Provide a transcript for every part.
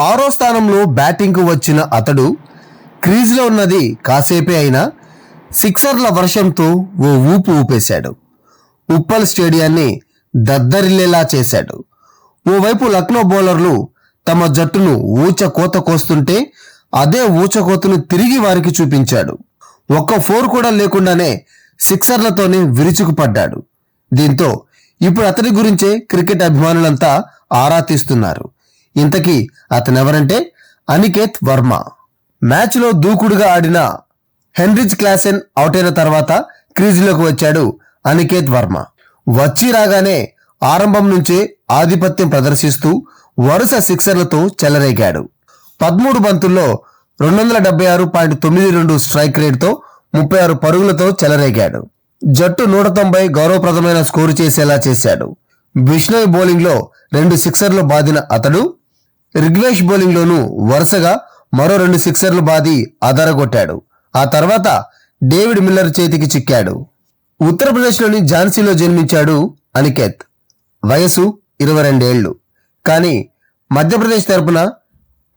ఆరో స్థానంలో బ్యాటింగ్కు వచ్చిన అతడు క్రీజ్లో ఉన్నది కాసేపే అయినా సిక్సర్ల వర్షంతో ఓ ఊపు ఊపేశాడు. ఉప్పల్ స్టేడియాన్ని దద్దరిల్లేలా చేశాడు. ఓవైపు లక్నో బౌలర్లు తమ జట్టును ఊచ కోత కోస్తుంటే అదే ఊచకోతను తిరిగి వారికి చూపించాడు. ఒక్క ఫోర్ కూడా లేకుండానే సిక్సర్లతోనే విరుచుకుపడ్డాడు. దీంతో ఇప్పుడు అతని గురించే క్రికెట్ అభిమానులంతా ఆరా తీస్తున్నారు. ఇంతకీ అతనెవరంటే అనికేత్ వర్మ. మ్యాచ్లో దూకుడుగా ఆడిన హెన్రిచ్ క్లాసెన్ అవుట్ అయిన తర్వాత క్రీజులోకి వచ్చాడు అనికేత్ వర్మ. వచ్చి రాగానే ఆరంభం నుంచే ఆధిపత్యం ప్రదర్శిస్తూ వరుస సిక్సర్లతో చెలరేగాడు. పదమూడు బంతుల్లో రెండు వందల డెబ్బై ఆరు పాయింట్ తొమ్మిది రెండు స్ట్రైక్ రేట్తో ముప్పై ఆరు పరుగులతో చెలరేగాడు. జట్టు నూట తొంభై గౌరవప్రదమైన స్కోరు చేసేలా చేశాడు. బిష్ణోయ్ బౌలింగ్లో రెండు సిక్సర్లు బాదిన అతడు రిగ్వేష్ బౌలింగ్లోనూ వరుసగా మరో రెండు సిక్సర్లు బాది అదరగొట్టాడు ఆ తర్వాత డేవిడ్ మిల్లర్ చేతికి చిక్కాడు. ఉత్తరప్రదేశ్లోని ఝాన్సీలో జన్మించాడు అనికేత్. వయసు ఇరవై రెండేళ్ళు కానీ మధ్యప్రదేశ్ తరపున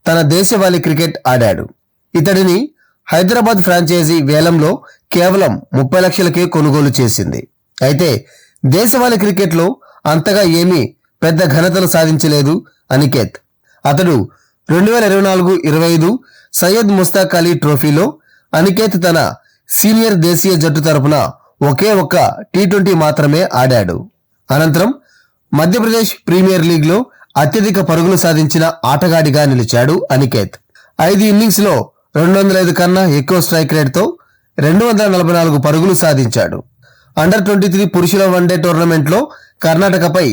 తన దేశవాళీ క్రికెట్ ఆడాడు. ఇతడిని హైదరాబాద్ ఫ్రాంచైజీ వేలంలో కేవలం ముప్పై లక్షలకే కొనుగోలు చేసింది. అయితే దేశవాళీ క్రికెట్లో అంతగా ఏమీ పెద్ద ఘనతలు సాధించలేదు అనికేత్. అతడు రెండు వేల ఇరవై నాలుగు ఇరవై ఐదు సయ్యద్ ముస్తాక్ అలీ ట్రోఫీలో అనికేత్ తన సీనియర్ దేశీయ జట్టు తరపున ఒకే ఒక్క టీ ట్వంటీ మాత్రమే ఆడాడు. అనంతరం మధ్యప్రదేశ్ ప్రీమియర్ లీగ్లో అత్యధిక పరుగులు సాధించిన ఆటగాడిగా నిలిచాడు అనికేత్. ఐదు ఇన్నింగ్స్లో రెండు వందల ఐదు కన్నా ఎక్కువ స్ట్రైక్ రేట్తో రెండు వందల నలభై నాలుగు పరుగులు సాధించాడు. అండర్ ట్వంటీ త్రీ పురుషుల వన్డే టోర్నమెంట్లో కర్ణాటకపై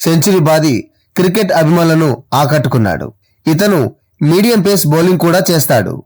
సెంచరీ బాది క్రికెట్ అభిమానులను ఆకట్టుకున్నాడు. ఇతను మీడియం పేస్ బౌలింగ్ కూడా చేస్తాడు.